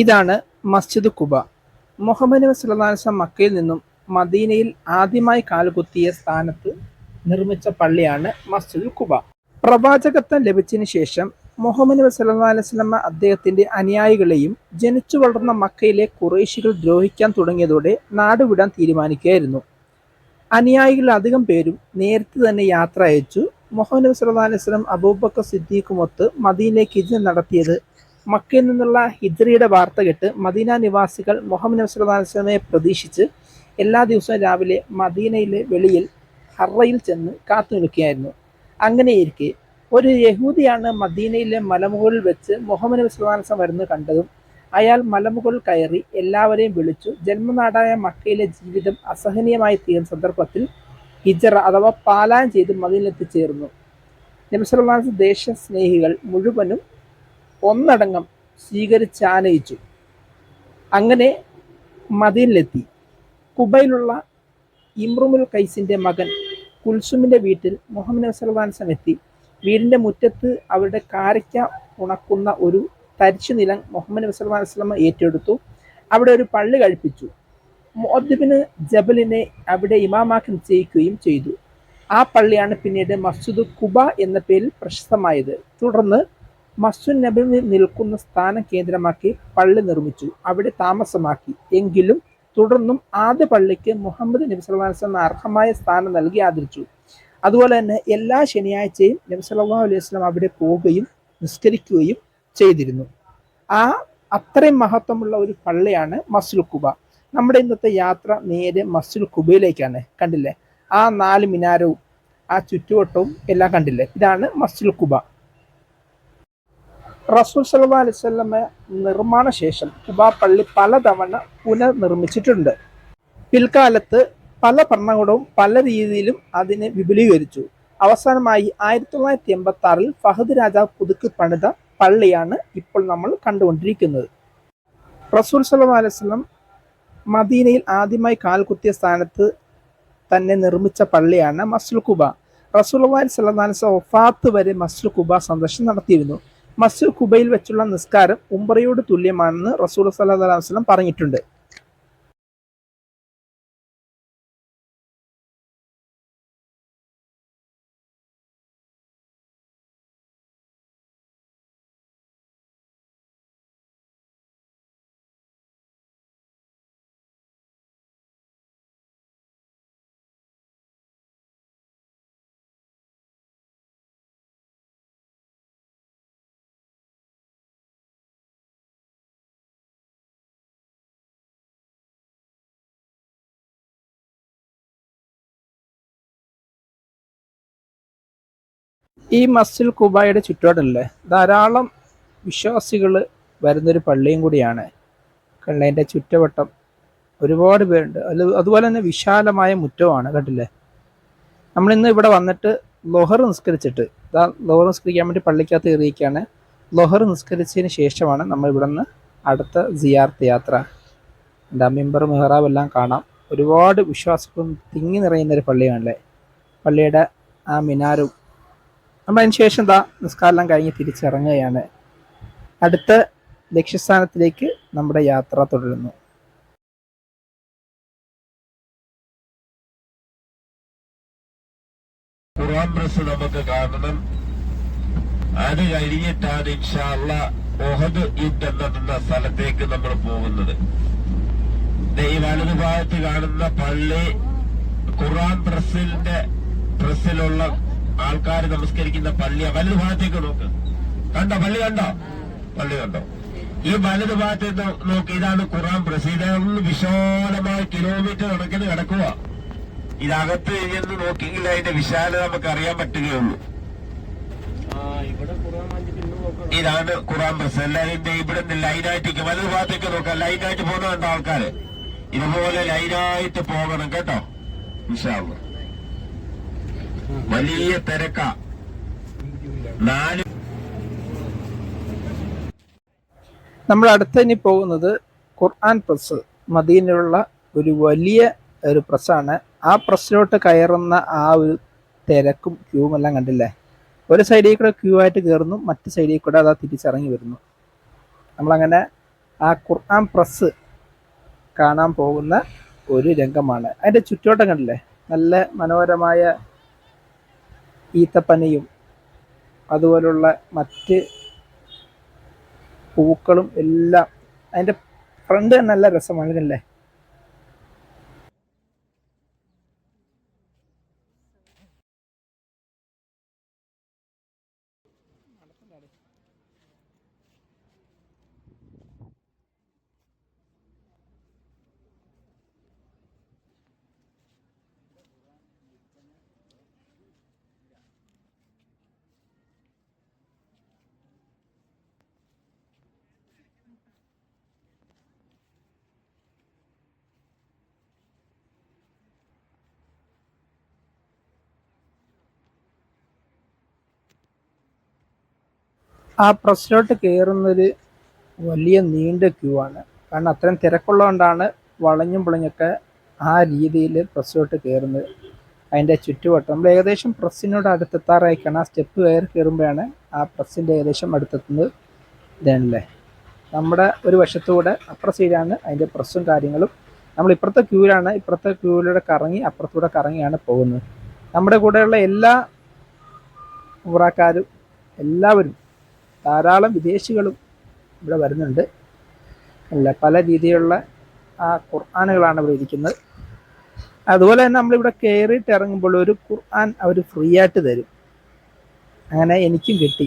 ഇതാണ് മസ്ജിദ് കുബ. മുഹമ്മദ് നബി വസല്ലം മക്കയിൽ നിന്നും മദീനയിൽ ആദ്യമായി കാലുകുത്തിയ സ്ഥാനത്ത് നിർമ്മിച്ച പള്ളിയാണ് മസ്ജിദ് കുബ. പ്രവാചകത്വം ലഭിച്ചതിന് ശേഷം മുഹമ്മദ് നബി വസല്ലമ അദ്ദേഹത്തിന്റെ അനുയായികളെയും ജനിച്ചു വളർന്ന മക്കയിലെ കുറേശികൾ ദ്രോഹിക്കാൻ തുടങ്ങിയതോടെ നാടുവിടാൻ തീരുമാനിക്കുകയായിരുന്നു. അനുയായികൾ അധികം പേരും നേരത്തെ തന്നെ യാത്ര അയച്ചു. മുഹമ്മദ് നബി വസല്ലം അബൂബക്കർ സിദ്ദീഖുമൊത്ത് മദീനയിലേക്ക് ഇജ നടത്തിയത് മക്കയിൽ നിന്നുള്ള ഹിജ്റയുടെ വാർത്ത കേട്ട് മദീന നിവാസികൾ മുഹമ്മദ് നബി അലൈഹി വസല്ലമയെ പ്രതീക്ഷിച്ച് എല്ലാ ദിവസവും രാവിലെ മദീനയിലെ വെളിയിൽ ഹറയിൽ ചെന്ന് കാത്തു നിൽക്കുകയായിരുന്നു. അങ്ങനെയിരിക്കെ ഒരു യഹൂദിയാണ് മദീനയിലെ മലമുകളിൽ വെച്ച് മുഹമ്മദ് നബി വരുന്ന വരുന്നത് കണ്ടതും അയാൾ മലമുകളിൽ കയറി എല്ലാവരെയും വിളിച്ചു. ജന്മനാടായ മക്കയിലെ ജീവിതം അസഹനീയമായി തീർന്ന സന്ദർഭത്തിൽ ഹിജറ അഥവാ പാലായനം ചെയ്ത് മദീനിലെത്തിച്ചേർന്നു നബി വസല്ലം ദേശസ്നേഹികൾ മുഴുവനും ഒന്നടങ്കം സ്വീകരിച്ചാനയിച്ചു. അങ്ങനെ മദീനിലെത്തി. കുബയിലുള്ള ഇമ്രുമുൽ കൈസിന്റെ മകൻ കുൽസുമിന്റെ വീട്ടിൽ മുഹമ്മദ് നബി സല്ലല്ലാഹു എത്തി. വീടിന്റെ മുറ്റത്ത് അവരുടെ കാരയ്ക്ക ഉണക്കുന്ന ഒരു തരിച്ചു നിലം മുഹമ്മദ് നബി വസ്ലമ ഏറ്റെടുത്തു. അവിടെ ഒരു പള്ളി കഴിപ്പിച്ചു. മുഅദ്ദിബിന് ജബലിനെ അവിടെ ഇമാമാക്കി നിശ്ചയിക്കുകയും ചെയ്തു. ആ പള്ളിയാണ് പിന്നീട് മസ്ജിദ് കുബ എന്ന പേരിൽ പ്രശസ്തമായത്. തുടർന്ന് മസ്ജിദ് നബി നിൽക്കുന്ന സ്ഥാനം കേന്ദ്രമാക്കി പള്ളി നിർമ്മിച്ചു. അവിടെ താമസമാക്കി. എങ്കിലും തുടർന്നും ആദ്യ പള്ളിക്ക് മുഹമ്മദ് നബി വസല്ലം അർഹമായ സ്ഥാനം നൽകി ആദരിച്ചു. അതുപോലെ തന്നെ എല്ലാ ശനിയാഴ്ചയും നബി സല്ലല്ലാഹു അലൈഹി വസല്ലം അവിടെ പോവുകയും നിസ്കരിക്കുകയും ചെയ്തിരുന്നു. ആ അത്രയും മഹത്വമുള്ള ഒരു പള്ളിയാണ് മസ്ജിദ് കുബ നമ്മുടെ ഇന്നത്തെ യാത്ര നേരെ മസ്ജിദ് കുബയിലേക്കാണ് കണ്ടില്ലേ? ആ നാല് മിനാരവും ആ ചുറ്റുവട്ടവും എല്ലാം കണ്ടില്ലേ? ഇതാണ് മസ്ജിദ് കുബ റസൂൽ വസല്ലമ നിർമ്മാണ ശേഷം കുബാ പള്ളി പലതവണ പുനർനിർമ്മിച്ചിട്ടുണ്ട്. പിൽക്കാലത്ത് പല ഭരണകൂടവും പല രീതിയിലും അതിനെ വിപുലീകരിച്ചു. അവസാനമായി ആയിരത്തി തൊള്ളായിരത്തി എൺപത്തി ആറിൽ ഫഹദ് രാജാവ് പുതുക്കി പണിത പള്ളിയാണ് ഇപ്പോൾ നമ്മൾ കണ്ടുകൊണ്ടിരിക്കുന്നത്. റസൂൽ സലഹ് അലൈഹി വസല്ലം മദീനയിൽ ആദ്യമായി കാൽകുത്തിയ സ്ഥാനത്ത് തന്നെ നിർമ്മിച്ച പള്ളിയാണ് മസ്ലുഖുബ റസൂൽ അലൈഹി വസല്ലം വഫാത്ത് വരെ മസ്ലുഖുബ സന്ദർശനം നടത്തിയിരുന്നു. മസ്ജിദ് വെച്ചുള്ള നിസ്കാരം ഉംറയോട് തുല്യമാണെന്ന് റസൂൽ സല്ലാ അലൈഹി വസല്ലം പറഞ്ഞിട്ടുണ്ട്. ഈ മസ്ജിദ് കുബായുടെ ചുറ്റോടല്ലേ ധാരാളം വിശ്വാസികൾ വരുന്നൊരു പള്ളിയും കൂടിയാണ്. കണ്ടതിന്റെ ചുറ്റവട്ടം ഒരുപാട് പേരുണ്ട്. അത് അതുപോലെ തന്നെ വിശാലമായ മുറ്റമാണ് കണ്ടില്ലേ? നമ്മളിന്ന് ഇവിടെ വന്നിട്ട് ലൊഹർ നിസ്കരിച്ചിട്ട് ഇതാ ലൊഹർ നിസ്കരിക്കാൻ വേണ്ടി പള്ളിക്കകത്ത് കയറിയിരിക്കുകയാണ്. ലൊഹർ നിസ്കരിച്ചതിന് ശേഷമാണ് നമ്മൾ ഇവിടെ നിന്ന് അടുത്ത സിയാർത്ത് യാത്ര. എന്താ മിമ്പർ മെഹ്റാബ് എല്ലാം കാണാം. ഒരുപാട് വിശ്വാസികളും തിങ്ങി നിറയുന്ന ഒരു പള്ളിയാണല്ലേ? പള്ളിയുടെ ആ മിനാരും നമ്മൾ അതിന് ശേഷം എന്താ നിസ്കാരം കഴിഞ്ഞ് തിരിച്ചിറങ്ങുകയാണ്. അടുത്ത ലക്ഷ്യസ്ഥാനത്തിലേക്ക് നമ്മുടെ യാത്ര തുടരുന്നു. ഖുർആൻ നമുക്ക് കാണണം. അത് കഴിഞ്ഞിട്ടാണ് ഇൻഷാള്ള ഒഹദ് യുദ്ധ നടന്ന സ്ഥലത്തേക്ക് നമ്മൾ പോകുന്നത്. ദേ ഈ വലതുഭാഗത്ത് കാണുന്ന പള്ളി ഖുർആൻ പ്രസിന്റെ പ്രസിലുള്ള ആൾക്കാർ നമസ്കരിക്കുന്ന പള്ളി വലതു ഭാഗത്തേക്ക് നോക്ക്. കണ്ടോ? പള്ളി കണ്ടോ? പള്ളി കണ്ടോ? ഈ വലതു ഭാഗത്ത് നോക്ക് ഇതാണ് ഖുറാൻ പ്രസിഡന്റ് വിശാലമായ കിലോമീറ്റർ കണക്കിന് കിടക്കുക ഇതകത്ത് ചെന്ന് നോക്കിയെങ്കിൽ അതിന്റെ വിശാലത നമുക്ക് അറിയാൻ പറ്റുകയുള്ളൂ. ഇതാണ് ഖുറാൻ പ്രസ് എല്ലാവരും ഇവിടെ നിന്ന് ലൈനായിട്ട് വലതു ഭാഗത്തേക്ക് നോക്കാം. ലൈനായിട്ട് പോകുന്ന കണ്ട ആൾക്കാര്? ഇതുപോലെ ലൈനായിട്ട് പോകണം കേട്ടോ. ഇൻഷാല്ല വലിയ തിരക്ക. നാല് നമ്മൾ അടുത്ത ഇനി പോകുന്നത് ഖുർആൻ പ്രസ് മദീനയിലുള്ള ഒരു വലിയ ഒരു പ്രസ്സാണ്. ആ പ്രസ്സിലോട്ട് കയറുന്ന ആ ഒരു തിരക്കും ക്യൂവും എല്ലാം കണ്ടില്ലേ? ഒരു സൈഡിൽ കൂടെ ക്യൂ ആയിട്ട് കയറുന്നു മറ്റു സൈഡിൽ കൂടെ അതാ തിരിച്ചിറങ്ങി വരുന്നു. നമ്മളങ്ങനെ ആ ഖുർആൻ പ്രസ് കാണാൻ പോകുന്ന ഒരു രംഗമാണ്. അതിന്റെ ചുറ്റോട്ടം കണ്ടില്ലേ? നല്ല മനോഹരമായ ഈത്തപ്പനയും അതുപോലുള്ള മറ്റ് പൂക്കളും എല്ലാം അതിന്റെ ഫ്രണ്ട് തന്നെ നല്ല രസമാണ് കണ്ടില്ലേ? ആ പ്രസ്സിലോട്ട് കയറുന്നൊരു വലിയ നീണ്ട ക്യൂ ആണ്. കാരണം അത്രയും തിരക്കുള്ളതുകൊണ്ടാണ് വളഞ്ഞും പുളഞ്ഞൊക്കെ ആ രീതിയിൽ പ്രസ്സിലോട്ട് കയറുന്നത് അതിന്റെ ചുറ്റുവട്ടം നമ്മൾ ഏകദേശം പ്രസ്സിനോട് അടുത്തെത്താറായിക്കാണ്. ആ സ്റ്റെപ്പ് കയറി കയറുമ്പോഴാണ് ആ പ്രസ്സിന്റെ ഏകദേശം അടുത്തെത്തുന്നത്. ഇതാണല്ലേ നമ്മുടെ ഒരു വശത്തൂടെ അപ്പുറ സൈഡാണ് അതിന്റെ പ്രസ്സും കാര്യങ്ങളും. നമ്മൾ ഇപ്പുറത്തെ ക്യൂവിലാണ് ഇപ്പുറത്തെ ക്യൂവിലൂടെ കറങ്ങി അപ്പുറത്തൂടെ കറങ്ങിയാണ് പോകുന്നത്. നമ്മുടെ കൂടെയുള്ള എല്ലാ ഉറാക്കാരും എല്ലാവരും ധാരാളം വിദേശികളും ഇവിടെ വരുന്നുണ്ട്. അല്ല പല രീതിയിലുള്ള ആ ഖുർആാനുകളാണ് ഇവിടെ ഇരിക്കുന്നത്. അതുപോലെ തന്നെ നമ്മളിവിടെ കയറിയിട്ട് ഇറങ്ങുമ്പോൾ ഒരു ഖുർആൻ അവർ ഫ്രീ ആയിട്ട് തരും. അങ്ങനെ എനിക്കും കിട്ടി.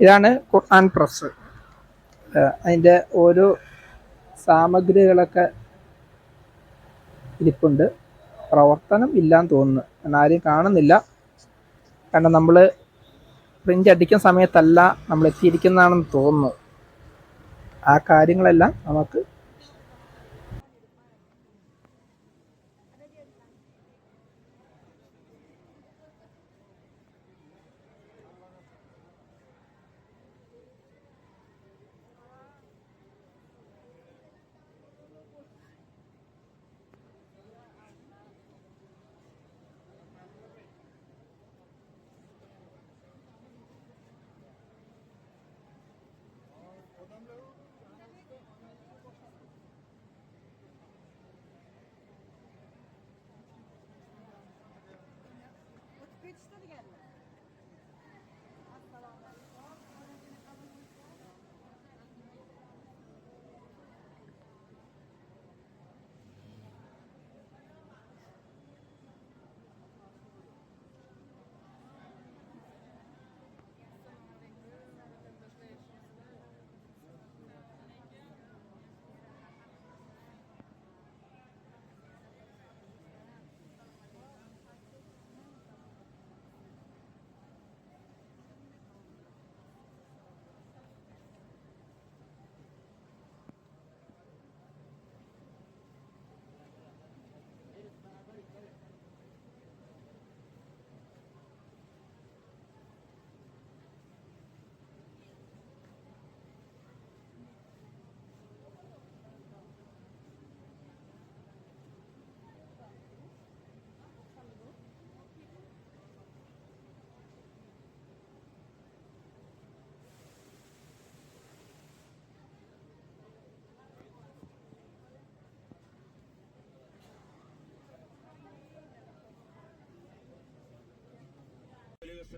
ഇതാണ് ഖുർആൻ പ്രസ്. അതിന്റെ ഓരോ സാമഗ്രികളൊക്കെ ഇരിപ്പുണ്ട്. പ്രവർത്തനം ഇല്ലാന്ന് തോന്നുന്നു. കാരണം ആരെയും കാണുന്നില്ല. കാരണം നമ്മൾ പ്രിന്റ് അടിക്കുന്ന സമയത്തല്ല നമ്മൾ എത്തിയിരിക്കുന്നതാണെന്ന് തോന്നുന്നു. ആ കാര്യങ്ങളെല്ലാം നമുക്ക് yetişleri gelmez.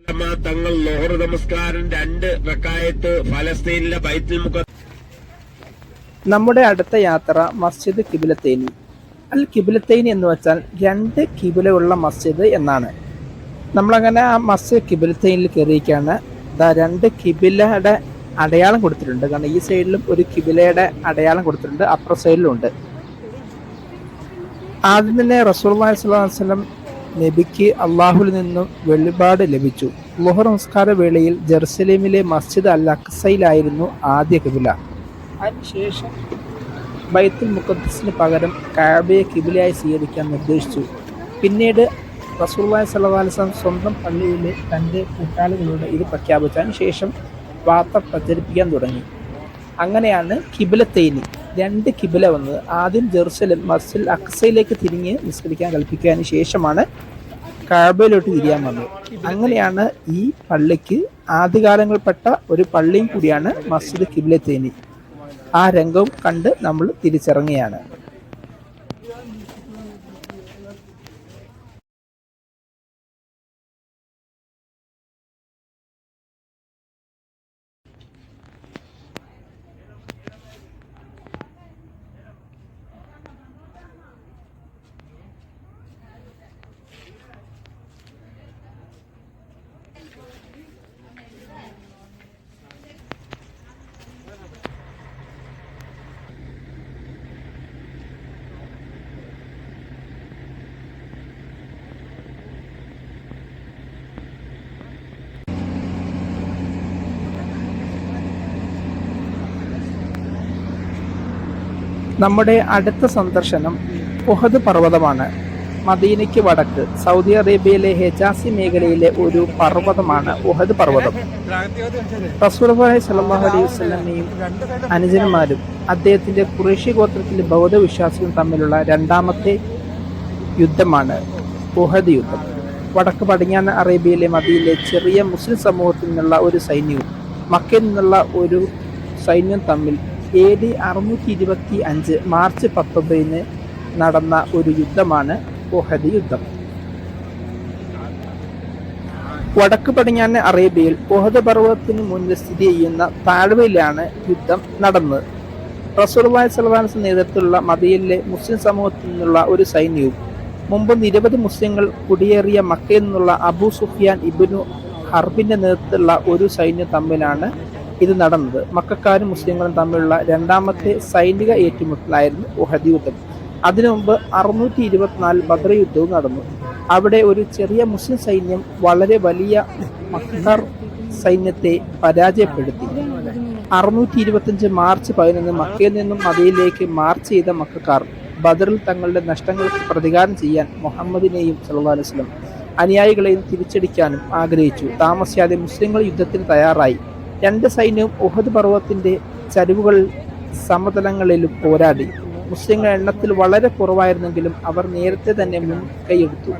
തങ്ങൾ ലോഹർ നമസ്കാരം രണ്ട് റക്കായത്ത് ഫലസ്തീനിലെ ബൈത്തുൽ മുഖ നമ്മുടെ അടുത്ത യാത്ര മസ്ജിദ് കിബിലത്തേനി. അൽ കിബിലത്തേനി എന്ന് വെച്ചാൽ രണ്ട് കിബിലയുള്ള മസ്ജിദ് എന്നാണ്. നമ്മളങ്ങനെ ആ മസ്ജിദ് കിബിലത്തേനിൽ കയറിയിരിക്കുകയാണ്. അതാ രണ്ട് കിബിലയുടെ അടയാളം കൊടുത്തിട്ടുണ്ട്. കാരണം ഈ സൈഡിലും ഒരു കിബിലയുടെ അടയാളം കൊടുത്തിട്ടുണ്ട്. അപ്പുറ സൈഡിലും ഉണ്ട്. ആദ്യം തന്നെ റസൂൽ വസ്ലം നബിക്ക് അള്ളാഹുൽ നിന്നും വെളിപാട് ലഭിച്ചു. ലുഹർ നമസ്കാര വേളയിൽ ജെറുസലേമിലെ മസ്ജിദ് അൽ അക്സയിലായിരുന്നു ആദ്യ കിബില. അതിനുശേഷം ബൈത്തുൽ മുഖദ്സിന് പകരം കാബയെ കിബിലയായി സ്വീകരിക്കാൻ നിർദ്ദേശിച്ചു. പിന്നീട് റസൂല്ലായി സല്ലാസ്ലാം സ്വന്തം പള്ളിയിലെ തന്റെ കൂട്ടാളികളോട് ഇത് പ്രഖ്യാപിച്ചതിന് ശേഷം വാർത്ത പ്രചരിപ്പിക്കാൻ തുടങ്ങി. അങ്ങനെയാണ് കിബിലത്തേനി. രണ്ട് കിബില വന്നത്. ആദ്യം ജെറുസലം മസ്ജിദ് അക്സയിലേക്ക് തിരിഞ്ഞ് നിസ്കരിക്കാൻ കൽപ്പിച്ചതിന് ശേഷമാണ് കാബയിലോട്ട് തിരിയാൻ വന്നത്. അങ്ങനെയാണ് ഈ പള്ളിക്ക് ആദ്യകാലങ്ങളിൽപ്പെട്ട ഒരു പള്ളിയും കൂടിയാണ് മസ്ജിദ് കിബിലത്തേനി. ആ രംഗവും കണ്ട് നമ്മൾ തിരിച്ചിറങ്ങിയാണ് നമ്മുടെ അടുത്ത സന്ദർശനം ഉഹദ് പർവതമാണ്. മദീനയ്ക്ക് വടക്ക് സൗദി അറേബ്യയിലെ ഹെജാസി മേഖലയിലെ ഒരു പർവതമാണ് ഉഹദ് പർവതം. റസൂർഭായ് സ്വല്ലല്ലാഹു അലൈഹി വസല്ലമയും അനുജന്മാരും അദ്ദേഹത്തിന്റെ കുറേശ്യ ഗോത്രത്തിലെ ബൗദ്ധവിശ്വാസികളും തമ്മിലുള്ള രണ്ടാമത്തെ യുദ്ധമാണ് ഉഹദ് യുദ്ധം. വടക്ക് പടിഞ്ഞാറൻ അറേബ്യയിലെ മദീനിലെ ചെറിയ മുസ്ലിം സമൂഹത്തിൽ നിന്നുള്ള ഒരു സൈന്യവും മക്കയിൽ നിന്നുള്ള ഒരു സൈന്യം തമ്മിൽ എ ഡി അറുന്നൂറ്റി ഇരുപത്തി അഞ്ച് മാർച്ച് പത്തൊമ്പതിന് നടന്ന ഒരു യുദ്ധമാണ് ഒഹദ് യുദ്ധം. വടക്ക് പടിഞ്ഞാറൻ അറേബ്യയിൽ ഒഹദ് പർവതത്തിന് മുന്നിൽ സ്ഥിതി ചെയ്യുന്ന താഴ്വയിലാണ് യുദ്ധം നടന്നത്. റസൂർവായ് സൽവാൻസ് നേതൃത്വത്തിലുള്ള മദീനിലെ മുസ്ലിം സമൂഹത്തിൽ നിന്നുള്ള ഒരു സൈന്യവും മുമ്പ് നിരവധി മുസ്ലിങ്ങൾ കുടിയേറിയ മക്കയിൽ നിന്നുള്ള അബു സുഫിയാൻ ഇബിനു ഹർബിന്റെ നേതൃത്വത്തിലുള്ള ഒരു സൈന്യം തമ്മിലാണ് ഇത് നടന്നത് മക്കാരും മുസ്ലിങ്ങളും തമ്മിലുള്ള രണ്ടാമത്തെ സൈനിക ഏറ്റുമുട്ടലായിരുന്നു ഉഹദ് യുദ്ധം. അതിനു മുമ്പ് അറുന്നൂറ്റി ഇരുപത്തിനാല് ബദ്ര യുദ്ധവും നടന്നു. അവിടെ ഒരു ചെറിയ മുസ്ലിം സൈന്യം വളരെ വലിയ മക്കാർ സൈന്യത്തെ പരാജയപ്പെടുത്തി. അറുന്നൂറ്റി ഇരുപത്തിയഞ്ച് മാർച്ച് പതിനൊന്ന് മക്കയിൽ നിന്നും മദയിലേക്ക് മാർച്ച് ചെയ്ത മക്കാർ ബദറിൽ തങ്ങളുടെ നഷ്ടങ്ങൾക്ക് പ്രതികാരം ചെയ്യാൻ മുഹമ്മദിനെയും വസല്ലം അനുയായികളെയും തിരിച്ചടിക്കാനും ആഗ്രഹിച്ചു. താമസിയാതെ മുസ്ലിങ്ങൾ യുദ്ധത്തിന് തയ്യാറായി. രണ്ട് സൈന്യവും ഉഹദ് പർവത്തിന്റെ ചരിവുകൾ സമതലങ്ങളിലും പോരാടി. മുസ്ലിങ്ങൾ എണ്ണത്തിൽ വളരെ കുറവായിരുന്നെങ്കിലും അവർ നേരത്തെ തന്നെ മുൻകൈയെടുത്തു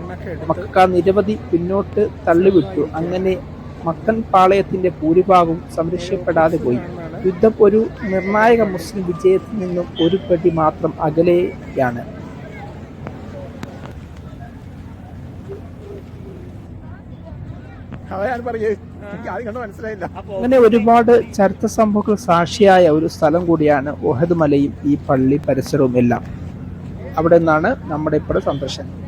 മക്ക നിരവധി പിന്നോട്ട് തള്ളിവിട്ടു. അങ്ങനെ മക്കൻ പാളയത്തിന്റെ ഭൂരിഭാഗവും സംരക്ഷിക്കപ്പെടാതെ പോയി. യുദ്ധം ഒരു നിർണായക മുസ്ലിം വിജയത്തിൽ നിന്നും ഒരു പടി മാത്രം അകലെയാണ്. അങ്ങനെ ഒരുപാട് ചരിത്ര സംഭവങ്ങൾ സാക്ഷിയായ ഒരു സ്ഥലം കൂടിയാണ് ഓഹദ് മലയും ഈ പള്ളി പരിസരവും എല്ലാം. അവിടെ നിന്നാണ് നമ്മുടെ ഇപ്പോഴത്തെ സന്ദർശനം.